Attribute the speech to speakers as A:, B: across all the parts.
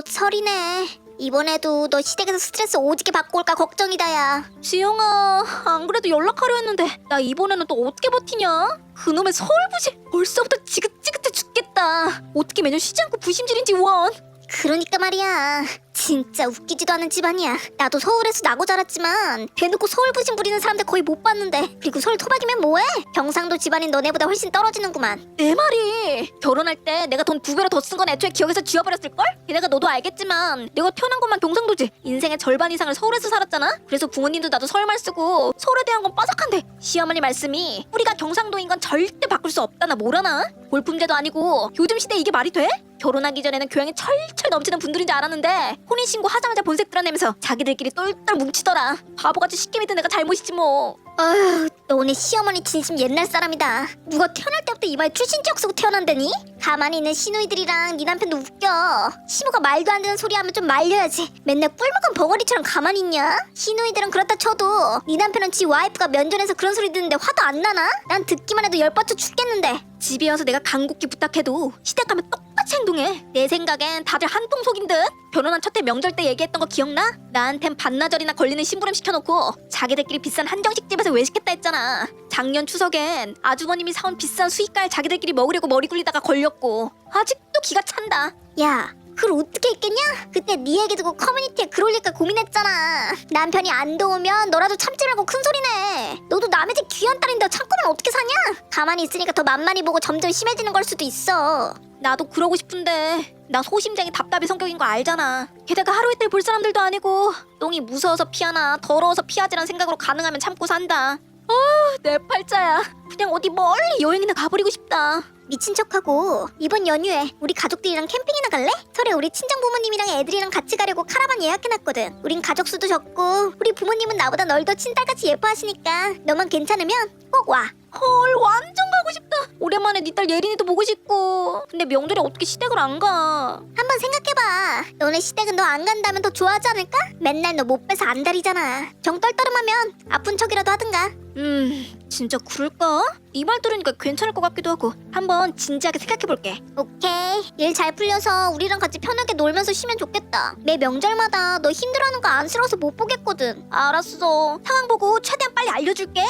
A: 곧 설이네. 이번에도 너 시댁에서 스트레스 오지게 받고 올까 걱정이다 야.
B: 지영아 안 그래도 연락하려 했는데 나 이번에는 또 어떻게 버티냐? 그놈의 서울 부실 벌써부터 지긋지긋해 죽겠다 어떻게 매년 쉬지 않고 부심질인지 원
A: 그러니까 말이야. 진짜 웃기지도 않은 집안이야. 나도 서울에서 나고 자랐지만 대놓고 서울 부심 부리는 사람들 거의 못 봤는데. 그리고 서울 토박이면 뭐해? 경상도 집안인 너네보다 훨씬 떨어지는구만.
B: 내 말이 결혼할 때 내가 돈 두 배로 더 쓴 건 애초에 기억에서 지워버렸을걸? 게다가 너도 알겠지만 내가 태어난 것만 경상도지 인생의 절반 이상을 서울에서 살았잖아? 그래서 부모님도 나도 서울말 쓰고 서울에 대한 건 빠삭한데 시어머니 말씀이 우리가 경상도인 건 절대 바꿀 수 없다나 뭐라나? 골품제도 아니고 요즘 시대에 이게 말이 돼? 결혼하기 전에는 교양이 철철 넘치는 분들인 줄 알았는데 혼인신고 하자마자 본색 드러내면서 자기들끼리 똘똘 뭉치더라 바보같이 쉽게 믿은 내가 잘못이지 뭐
A: 아휴, 너네 시어머니 진심 옛날 사람이다. 누가 태어날 때부터 이마에 출신지역 쓰고 태어난다니? 가만히 있는 시누이들이랑 네 남편도 웃겨. 시모가 말도 안 되는 소리 하면 좀 말려야지. 맨날 뿔먹은 버거리처럼 가만히 있냐? 시누이들은 그렇다 쳐도 네 남편은 지 와이프가 면전에서 그런 소리 듣는데 화도 안 나나? 난 듣기만 해도 열받쳐 죽겠는데.
B: 집에 와서 내가 간곡히 부탁해도 시댁 가면 똑 같이 행동해. 내 생각엔 다들 한통 속인 듯. 결혼한 첫 해 명절 때 얘기했던 거 기억나? 나한텐 반나절이나 걸리는 심부름 시켜놓고 자기들끼리 비싼 한정식 집에서 외식했다 했잖아. 작년 추석엔 아주버님이 사온 비싼 수익갈 자기들끼리 먹으려고 머리 굴리다가 걸렸고 아직도 기가 찬다.
A: 야, 글 어떻게 했겠냐? 그때 네 얘기 듣고 커뮤니티에 글 올릴까 고민했잖아. 남편이 안 도우면 너라도 참지 말고 큰 소리내. 너도 남의 집 귀한 딸인데 참고만 어떻게 사냐? 가만히 있으니까 더 만만히 보고 점점 심해지는 걸 수도 있어.
B: 나도 그러고 싶은데 나 소심쟁이 답답이 성격인 거 알잖아. 게다가 하루 이틀 볼 사람들도 아니고 똥이 무서워서 피하나 더러워서 피하지란 생각으로 가능하면 참고 산다. 아, 내 팔자야. 그냥 어디 멀리 여행이나 가버리고 싶다.
A: 미친 척하고 이번 연휴에 우리 가족들이랑 캠핑이나 갈래? 설에 우리 친정 부모님이랑 애들이랑 같이 가려고 카라반 예약해놨거든. 우린 가족 수도 적고 우리 부모님은 나보다 널 더 친딸같이 예뻐하시니까 너만 괜찮으면 꼭 와.
B: 헐 완전 가고 싶다. 오랜만에 네 딸 예린이도 보고 싶고. 근데 명절에 어떻게 시댁을 안 가?
A: 한번 생각해봐. 너네 시댁은 너 안 간다면 더 좋아하지 않을까? 맨날 너 못 빼서 안달이잖아. 정 떨떠름하면 아픈 척이라도 하든가.
B: 음 진짜 그럴까? 이말 들으니까 괜찮을 것 같기도 하고 한번 진지하게 생각해볼게.
A: 오케이. 일 잘 풀려서 우리랑 같이 편하게 놀면서 쉬면 좋겠다. 매 명절마다 너 힘들어하는 거 안쓰러워서 못 보겠거든.
B: 알았어. 상황 보고 최대한 빨리 알려줄게.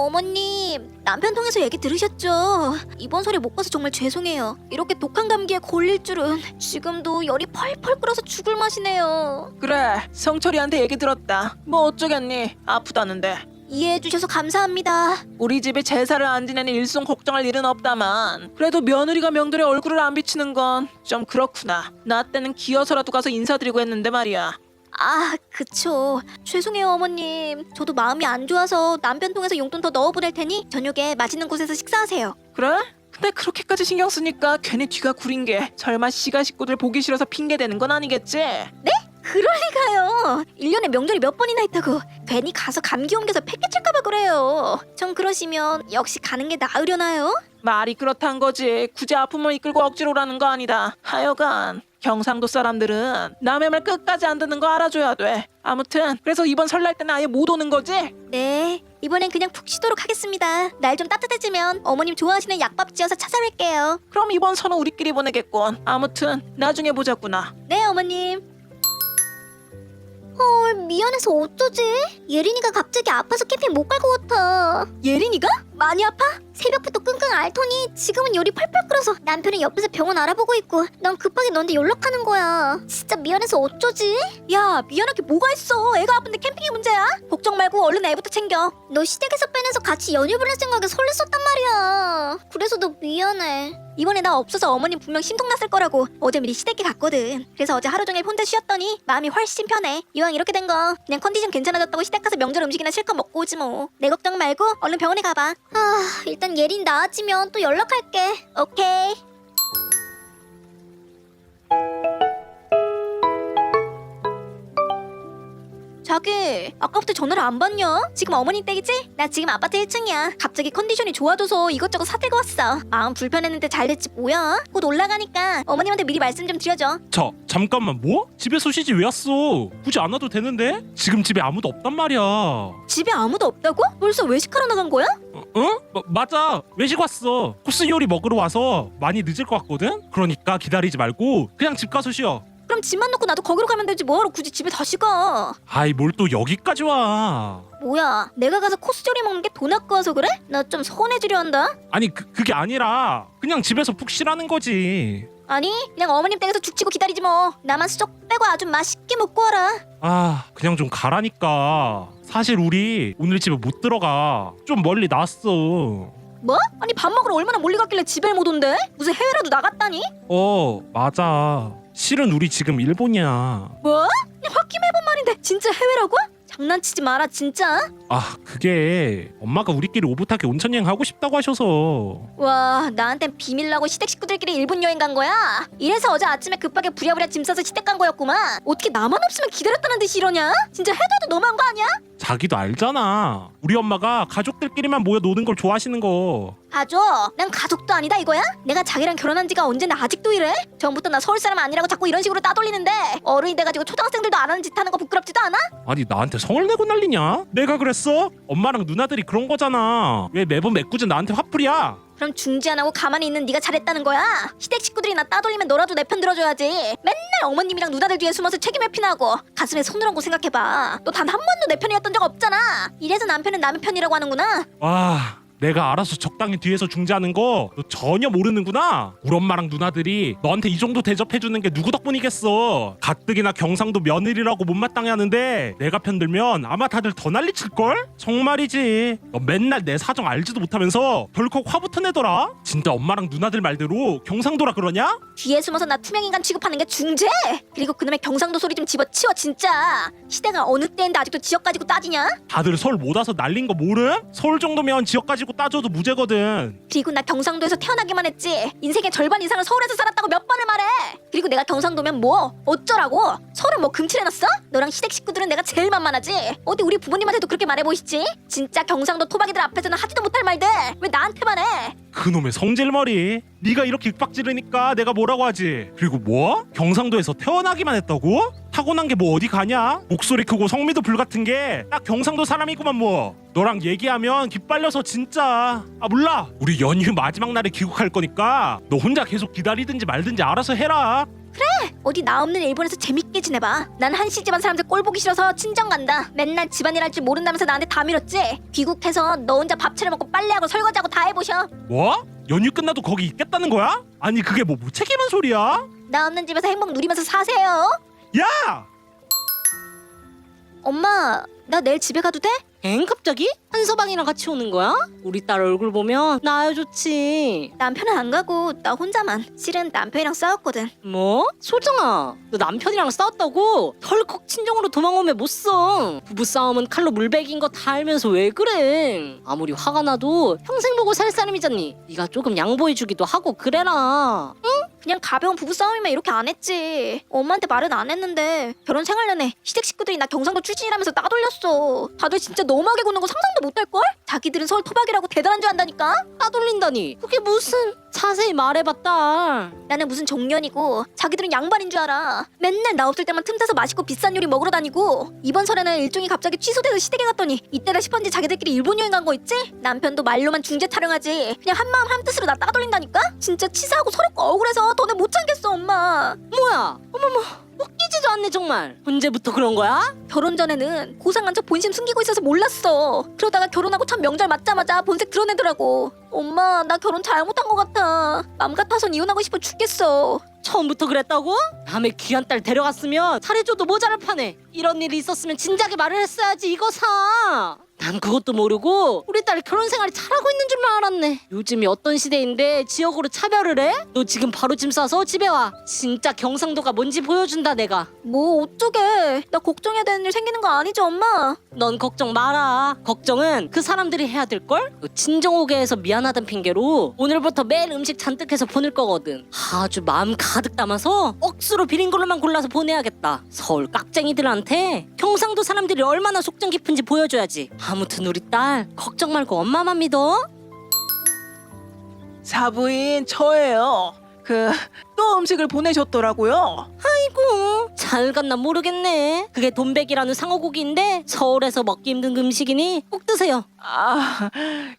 B: 어머님, 남편 통해서 얘기 들으셨죠? 이번 설에 못 가서 정말 죄송해요. 이렇게 독한 감기에 걸릴 줄은 지금도 열이 펄펄 끓어서 죽을 맛이네요.
C: 그래 성철이한테 얘기 들었다 뭐 어쩌겠니 아프다는데
B: 이해해 주셔서 감사합니다.
C: 우리 집에 제사를 안 지내는 일손 걱정할 일은 없다만 그래도 며느리가 명절에 얼굴을 안 비치는 건 좀 그렇구나 나 때는 기어서라도 가서 인사드리고 했는데 말이야
B: 아, 그쵸. 죄송해요, 어머님. 저도 마음이 안 좋아서 남편 통해서 용돈 더 넣어 보낼 테니 저녁에 맛있는 곳에서 식사하세요.
C: 그래? 근데 그렇게까지 신경 쓰니까 괜히 뒤가 구린 게 설마 시가 식구들 보기 싫어서 핑계 대는 건 아니겠지?
B: 그럴 리가요. 1년에 명절이 몇 번이나 있다고. 괜히 가서 감기 옮겨서 패기칠까 봐 그래요. 전 그러시면 역시 가는 게 나으려나요?
C: 말이 그렇단 거지 굳이 아픔을 이끌고 억지로 오라는 거 아니다 하여간 경상도 사람들은 남의 말 끝까지 안 듣는 거 알아줘야 돼 아무튼 그래서 이번 설날 때는 아예 못 오는 거지?
B: 네. 이번엔 그냥 푹 쉬도록 하겠습니다. 날 좀 따뜻해지면 어머님 좋아하시는 약밥 지어서 찾아뵐게요.
C: 그럼 이번 설은 우리끼리 보내겠군 아무튼 나중에 보자꾸나
B: 네, 어머님.
A: 헐 미안해서 어쩌지? 예린이가 갑자기 아파서 캠핑 못 갈 것 같아.
B: 예린이가? 많이 아파?
A: 새벽부터 끙끙 앓더니 지금은 열이 펄펄 끓어서 남편은 옆에서 병원 알아보고 있고 난 급하게 너한테 연락하는 거야. 진짜 미안해서 어쩌지?
B: 야, 미안하게 뭐가 있어. 애가 아픈데 캠핑이 문제야? 걱정 말고 얼른 애부터 챙겨.
A: 너 시댁에서 빼내서 같이 연휴 보낼 생각에 설렜었단 말이야. 그래서 너 미안해.
B: 이번에 나 없어서 어머님 분명 심통났을 거라고 어제 미리 시댁에 갔거든. 그래서 어제 하루 종일 혼자 쉬었더니 마음이 훨씬 편해. 이왕 이렇게 된 거 그냥 컨디션 괜찮아졌다고 시댁 가서 명절 음식이나 실컷 먹고 오지 뭐. 내 걱정 말고 얼른 병원에 가봐.
A: 아 일단 예린 나아지면 또 연락할게.
B: 오케이. 아까부터 전화를 안 받냐? 지금 어머니 댁이지? 나 지금 아파트 1층이야 갑자기 컨디션이 좋아져서 이것저것 사들고 왔어 마음 불편했는데 잘 됐지 뭐야? 곧 올라가니까 어머님한테 미리 말씀 좀 드려줘
D: 자 잠깐만 뭐? 집에서 쉬지 왜 왔어? 굳이 안 와도 되는데? 지금 집에 아무도 없단 말이야 어?
B: 집에 아무도 없다고? 벌써 외식하러 나간 거야?
D: 어? 마- 맞아 외식 왔어 코스 요리 먹으러 와서 많이 늦을 것 같거든? 그러니까 기다리지 말고 그냥 집 가서 쉬어
B: 그럼 집만 놓고 나도 거기로 가면 되지 뭐하러 굳이 집에 다시 가?
D: 아이 뭘 또 여기까지 와?
B: 뭐야 내가 가서 코스 조리 먹는 게 돈 아까워서 그래? 나 좀 서운해지려 한다.
D: 아니 그, 그게 아니라 그냥 집에서 푹 쉬라는 거지.
B: 아니 그냥 어머님 댁에서 죽치고 기다리지 뭐. 나만 수족 빼고 아주 맛있게 먹고 와라.
D: 아 그냥 좀 가라니까. 사실 우리 오늘 집에 못 들어가. 좀 멀리 나왔어.
B: 뭐? 아니 밥 먹으러 얼마나 멀리 갔길래 집에 못 온대? 무슨 해외라도 나갔다니?
D: 어 맞아 실은 우리 지금 일본이야
B: 뭐? 홧김해본 말인데 진짜 해외라고? 장난치지 마라 진짜
D: 아 그게 엄마가 우리끼리 오붓하게 온천 여행 하고 싶다고 하셔서
B: 와 나한텐 비밀라고 시댁 식구들끼리 일본 여행 간 거야? 이래서 어제 아침에 급하게 부랴부랴 짐 싸서 시댁 간 거였구만 어떻게 나만 없으면 기다렸다는 듯이 이러냐? 진짜 해도 해도 너무한 거 아니야?
D: 자기도 알잖아 우리 엄마가 가족들끼리만 모여 노는 걸 좋아하시는 거
B: 가족? 난 가족도 아니다 이거야? 내가 자기랑 결혼한 지가 언젠데 아직도 이래? 전부터 나 서울 사람 아니라고 자꾸 이런 식으로 따돌리는데 어른이 돼가지고 초등학생들도 안 하는 짓 하는 거 부끄럽지도 않아?
D: 아니 나한테 성을 내고 난리냐? 내가 그랬어? 엄마랑 누나들이 그런 거잖아 왜 매번 메꾸지 나한테 화풀이야?
B: 그럼 중지 안 하고 가만히 있는 네가 잘했다는 거야? 시댁 식구들이 나 따돌리면 너라도 내 편 들어줘야지. 맨날 어머님이랑 누나들 뒤에 숨어서 책임 회피나고 가슴에 손을 얹고 생각해봐. 너 단 한 번도 내 편이었던 적 없잖아. 이래서 남편은 남의 편이라고 하는구나.
D: 와 내가 알아서 적당히 뒤에서 중재하는 거 너 전혀 모르는구나 우리 엄마랑 누나들이 너한테 이 정도 대접해주는 게 누구 덕분이겠어 가뜩이나 경상도 며느리라고 못마땅해 하는데 내가 편들면 아마 다들 더 난리칠걸? 정말이지 너 맨날 내 사정 알지도 못하면서 덜컥 화부터 내더라 진짜 엄마랑 누나들 말대로 경상도라 그러냐?
B: 뒤에 숨어서 나 투명인간 취급하는 게 중재. 그리고 그놈의 경상도 소리 좀 집어치워 진짜. 시대가 어느 때인데 아직도 지역 가지고 따지냐?
D: 다들 서울 못 와서 날린 거 모름? 서울 정도면 지역 가지고 따져도 무죄거든.
B: 그리고 나 경상도에서 태어나기만 했지. 인생의 절반 이상을 서울에서 살았다고 몇 번을 말해. 그리고 내가 경상도면 뭐 어쩌라고? 서울은 뭐 금칠해놨어? 너랑 시댁 식구들은 내가 제일 만만하지. 어디 우리 부모님한테도 그렇게 말해 보이시지? 진짜 경상도 토박이들 앞에서는 하지도 못할 말들. 왜 나한테만 해?
D: 그놈의 성질머리. 네가 이렇게 윽박지르니까 내가 뭐라고 하지? 그리고 뭐? 경상도에서 태어나기만 했다고? 타고난 게 뭐 어디 가냐? 목소리 크고 성미도 불 같은 게. 딱 경상도 사람이구만 뭐. 너랑 얘기하면 기빨려서 진짜. 아 몰라. 우리 연휴 마지막 날에 귀국할 거니까 너 혼자 계속 기다리든지 말든지 알아서 해라.
B: 어디 나 없는 일본에서 재밌게 지내봐. 난 한시 집안 사람들 꼴 보기 싫어서 친정 간다. 맨날 집안일 할 줄 모른다면서 나한테 다 밀었지? 귀국해서 너 혼자 밥 차려 먹고 빨래하고 설거지하고 다 해보셔.
D: 뭐? 연휴 끝나도 거기 있겠다는 거야? 아니 그게 뭐 무책임한 소리야?
B: 나 없는 집에서 행복 누리면서 사세요
D: 야!
B: 엄마 나 내일 집에 가도 돼?
E: 엥 갑자기? 한서방이랑 같이 오는 거야? 우리 딸 얼굴 보면 나야 좋지
B: 남편은 안 가고 나 혼자만 실은 남편이랑 싸웠거든
E: 뭐? 솔정아 너 남편이랑 싸웠다고? 덜컥 친정으로 도망오면 못 써 부부 싸움은 칼로 물베긴 거 다 알면서 왜 그래 아무리 화가 나도 평생 보고 살 사람이잖니 네가 조금 양보해주기도 하고 그래라
B: 그냥 가벼운 부부싸움이면 이렇게 안 했지. 엄마한테 말은 안 했는데 결혼 생활 내내 시댁 식구들이 나 경상도 출신이라면서 따돌렸어. 다들 진짜 너무하게 구는 거 상상도 못할걸? 자기들은 서울 토박이라고 대단한 줄 안다니까?
E: 따돌린다니. 그게 무슨 자세히 말해봐 딸
B: 나는 무슨 정년이고 자기들은 양반인 줄 알아. 맨날 나 없을 때만 틈타서 맛있고 비싼 요리 먹으러 다니고 이번 설에는 일정이 갑자기 취소돼서 시댁에 갔더니 이때다 싶었는지 자기들끼리 일본 여행 간 거 있지? 남편도 말로만 중재 타령하지. 그냥 한 마음 한 뜻으로 나 따돌린다니까? 진짜 치사하고 서럽고 억울해서 더는 못 참겠어 엄마.
E: 뭐야? 어머머 웃기지도 않네 정말. 언제부터 그런 거야?
B: 결혼 전에는 고상한 척 본심 숨기고 있어서 몰랐어. 그러다가 결혼하고 첫 명절 맞자마자 본색 드러내더라고. 엄마 나 결혼 잘못한 것 같아. 맘 같아선 이혼하고 싶어 죽겠어.
E: 처음부터 그랬다고? 남의 귀한 딸 데려갔으면 잘해줘도 모자랄 판에. 이런 일이 있었으면 진작에 말을 했어야지 이거 사 난 그것도 모르고 우리 딸 결혼 생활 잘하고 있는 줄만 알았네. 요즘이 어떤 시대인데 지역으로 차별을 해? 너 지금 바로 짐 싸서 집에 와. 진짜 경상도가 뭔지 보여준다 내가.
B: 뭐 어쩌게 나 걱정해야 되는 일 생기는 거 아니죠 엄마
E: 넌 걱정 마라. 걱정은 그 사람들이 해야 될 걸. 친정 오게 해서 미안하단 핑계로 오늘부터 매일 음식 잔뜩 해서 보낼 거거든. 아주 마음 가득 담아서 억수로 비린 걸로만 골라서 보내야겠다. 서울 깍쟁이들한테 경상도 사람들이 얼마나 속정 깊은지 보여줘야지. 아무튼 우리 딸 걱정 말고 엄마만 믿어.
C: 사부인 저예요. 그 또 음식을 보내셨더라고요.
E: 아이고 잘 갔나 모르겠네. 그게 돈백이라는 상어고기인데 서울에서 먹기 힘든 음식이니 꼭 드세요.
C: 아,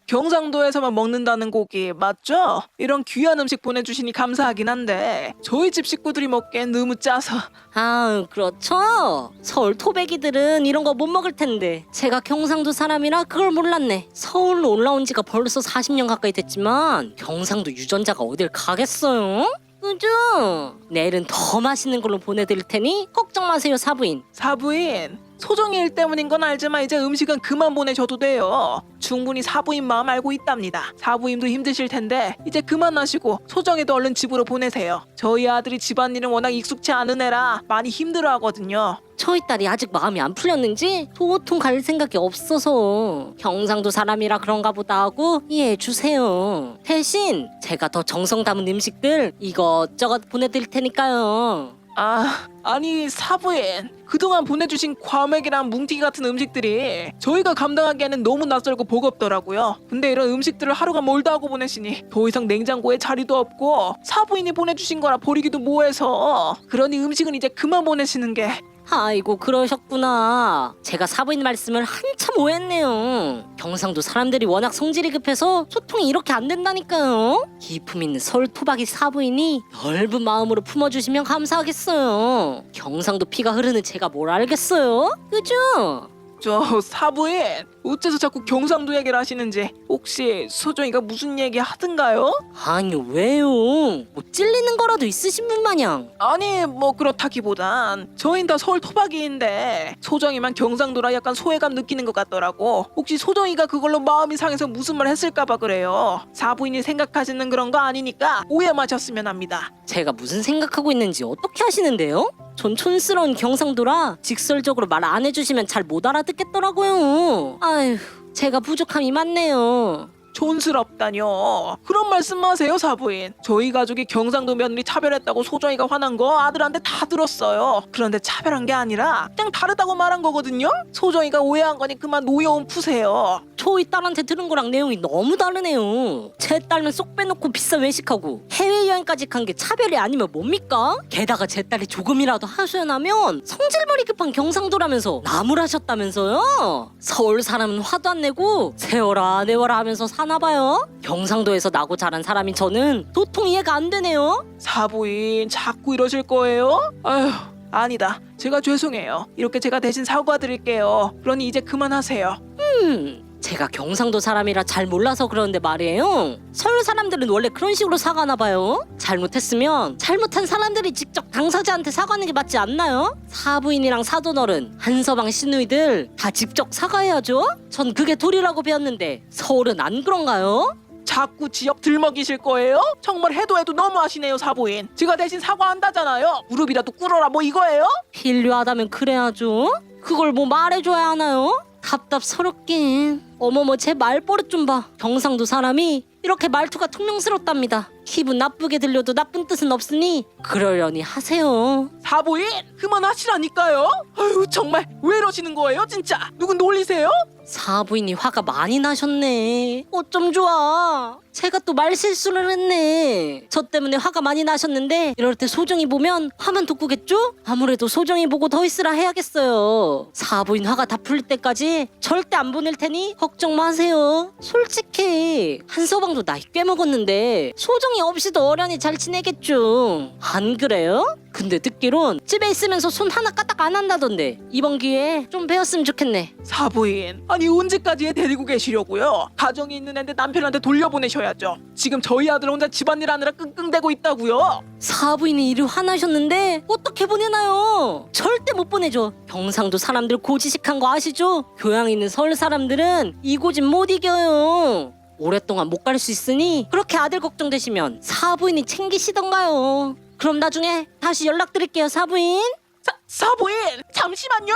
C: 경상도에서만 먹는다는 고기 맞죠? 이런 귀한 음식 보내주시니 감사하긴 한데 저희 집 식구들이 먹기엔 너무 짜서
E: 아, 그렇죠. 서울 토백이들은 이런 거 못 먹을 텐데. 제가 경상도 사람이라 그걸 몰랐네. 서울로 올라온 지가 벌써 40년 가까이 됐지만 경상도 유전자가 어딜 가겠어요? 그죠? 내일은 더 맛있는 걸로 보내드릴 테니 걱정 마세요, 사부인.
C: 사부인 소정이 일 때문인 건 알지만 이제 음식은 그만 보내셔도 돼요. 충분히 사부인 마음 알고 있답니다. 사부임도 힘드실 텐데 이제 그만하시고 소정이도 얼른 집으로 보내세요. 저희 아들이 집안일은 워낙 익숙치 않은 애라 많이 힘들어 하거든요.
E: 저희 딸이 아직 마음이 안 풀렸는지 도통 갈 생각이 없어서 경상도 사람이라 그런가 보다 하고 이해해 주세요. 대신 제가 더 정성 담은 음식들 이것저것 보내드릴 테니까요.
C: 아, 아니 사부인 그동안 보내주신 과메기랑 뭉티기 같은 음식들이 저희가 감당하기에는 너무 낯설고 버겁더라고요. 근데 이런 음식들을 하루가 멀다 하고 보내시니 더 이상 냉장고에 자리도 없고 사부인이 보내주신 거라 버리기도 뭐해서 그러니 음식은 이제 그만 보내시는 게
E: 아이고 그러셨구나. 제가 사부인 말씀을 한참 오했네요. 경상도 사람들이 워낙 성질이 급해서 소통이 이렇게 안 된다니까요. 기품 있는 서울 토박이 사부인이 넓은 마음으로 품어주시면 감사하겠어요. 경상도 피가 흐르는 제가 뭘 알겠어요? 그죠?
C: 저 사부인 어째서 자꾸 경상도 얘기를 하시는지 혹시 소정이가 무슨 얘기 하든가요?
E: 아니 왜요? 뭐 찔리는 거라도 있으신 분 마냥.
C: 아니 뭐 그렇다기보단 저흰 다 서울 토박이인데 소정이만 경상도라 약간 소외감 느끼는 것 같더라고 혹시 소정이가 그걸로 마음이 상해서 무슨 말 했을까봐 그래요 사부인이 생각하시는 그런 거 아니니까 오해 마셨으면 합니다
E: 제가 무슨 생각하고 있는지 어떻게 하시는데요? 전 촌스러운 경상도라 직설적으로 말 안 해주시면 잘 못 알아듣겠더라고요. 아 휴, 제가 부족함이 많네요.
C: 촌스럽다뇨 그런 말씀 마세요 사부인 저희 가족이 경상도 며느리 차별했다고 소정이가 화난 거 아들한테 다 들었어요 그런데 차별한 게 아니라 그냥 다르다고 말한 거거든요 소정이가 오해한 거니 그만 노여움 푸세요
E: 저희 딸한테 들은 거랑 내용이 너무 다르네요. 제 딸은 쏙 빼놓고 비싼 외식하고 해외여행까지 간 게 차별이 아니면 뭡니까? 게다가 제 딸이 조금이라도 하소연하면 성질머리 급한 경상도라면서 나무라셨다면서요? 서울 사람은 화도 안 내고 세워라 내워라 하면서 사나 봐요. 경상도에서 나고 자란 사람인 저는 도통 이해가 안 되네요.
C: 사부인 자꾸 이러실 거예요? 아휴 아니다 제가 죄송해요 이렇게 제가 대신 사과드릴게요 그러니 이제 그만하세요
E: 음, 제가 경상도 사람이라 잘 몰라서 그러는데 말이에요. 서울 사람들은 원래 그런 식으로 사과하나 봐요. 잘못했으면 잘못한 사람들이 직접 당사자한테 사과하는 게 맞지 않나요? 사부인이랑 사돈어른, 한서방 시누이들 다 직접 사과해야죠. 전 그게 도리라고 배웠는데 서울은 안 그런가요?
C: 자꾸 지역 들먹이실 거예요? 정말 해도 해도 너무하시네요 사부인 제가 대신 사과한다잖아요 무릎이라도 꿇어라 뭐 이거예요?
E: 필요하다면 그래야죠. 그걸 뭐 말해줘야 하나요? 답답스럽긴. 어머머 제 말버릇 좀 봐. 경상도 사람이 이렇게 말투가 퉁명스럽답니다. 기분 나쁘게 들려도 나쁜 뜻은 없으니 그러려니 하세요.
C: 사부인 그만하시라니까요 아유 정말 왜 이러시는 거예요 진짜 누구 놀리세요?
E: 사부인이 화가 많이 나셨네. 어쩜 좋아. 제가 또 말실수를 했네. 저 때문에 화가 많이 나셨는데 이럴 때 소정이 보면 화만 돋구겠죠? 아무래도 소정이 보고 더 있으라 해야겠어요. 사부인 화가 다 풀릴 때까지 절대 안 보낼 테니 걱정 마세요. 솔직히 한서방도 나이 꽤 먹었는데 소정이 없이도 어련히 잘 지내겠죠. 안 그래요? 근데 듣기론 집에 있으면서 손 하나 까딱 안 한다던데 이번 기회에 좀 배웠으면 좋겠네
C: 사부인 아니 언제까지 애 데리고 계시려고요? 가정이 있는 애인데 남편한테 돌려보내셔야죠. 지금 저희 아들 혼자 집안일 하느라 끙끙대고 있다고요.
E: 사부인이 일을 화나셨는데 어떻게 보내나요? 절대 못 보내죠. 경상도 사람들 고지식한 거 아시죠? 교양 있는 서울 사람들은 이 고집 못 이겨요. 오랫동안 못 갈 수 있으니 그렇게 아들 걱정되시면 사부인이 챙기시던가요. 그럼 나중에 다시 연락드릴게요, 사부인.
C: 사, 사부인 잠시만요.